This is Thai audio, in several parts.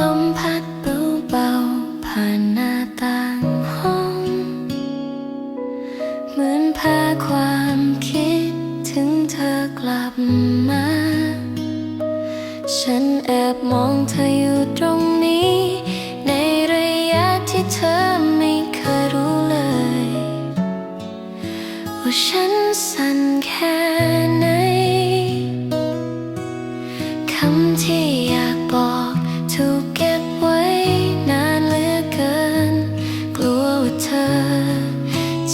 ลมพัดเบาๆผ่านหน้าต่างห้อง เหมือนพาความคิดถึงเธอกลับมา ฉันแอบมองเธออยู่ตรงนี้ ในระยะที่เธอไม่เคยรู้เลย ว่าฉันสั่นแค่ไหน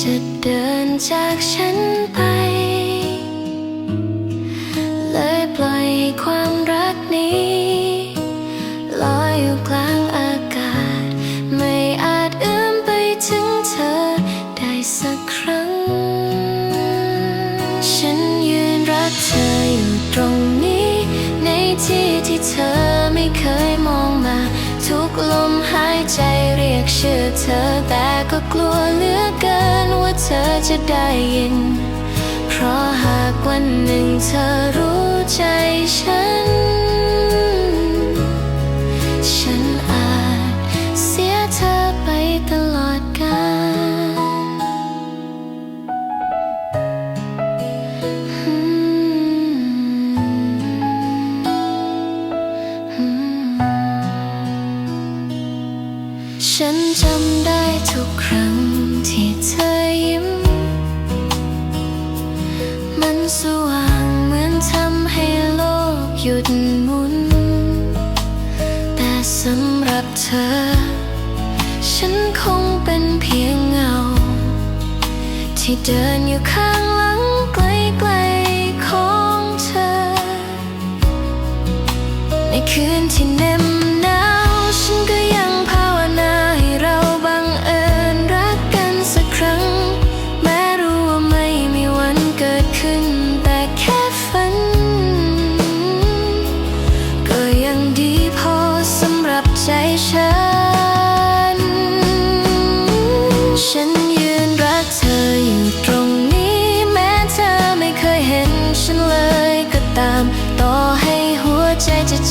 จะเดินจากฉันไป เลยปล่อยให้ความรักนี้ลอยอยู่กลางอากาศ ไม่อาจเอื้อมไปถึงเธอได้สักครั้ง ฉันยืนรักเธออยู่ตรงนี้ ในที่ที่เธอไม่เคยมองมา ทุกลมหายใจเรียกชื่อเธอแต่ก็กลัวเหลือเกิน เธอจะได้ยิน เพราะหากวันหนึ่งเธอรู้ใจฉัน ธอ ฉันคงเป็นเพียงเงา ที่เดินอยู่ข้างหลังไกลๆของเธอ ในคืนที่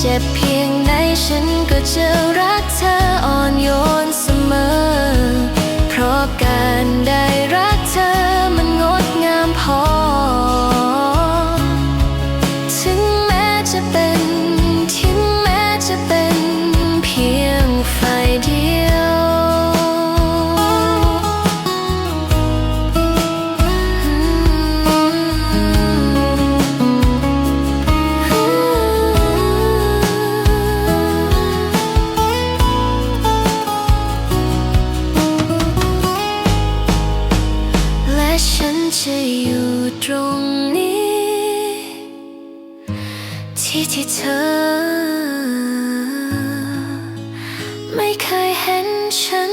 เจ็บเพียงไหนฉันก็จะรักเธออ่อนโยนเสมอ เพราะการได้รักเธอมันงดงามพอ ถึงแม้จะเป็น ที่ที่เธอ ไม่เคยเห็นฉัน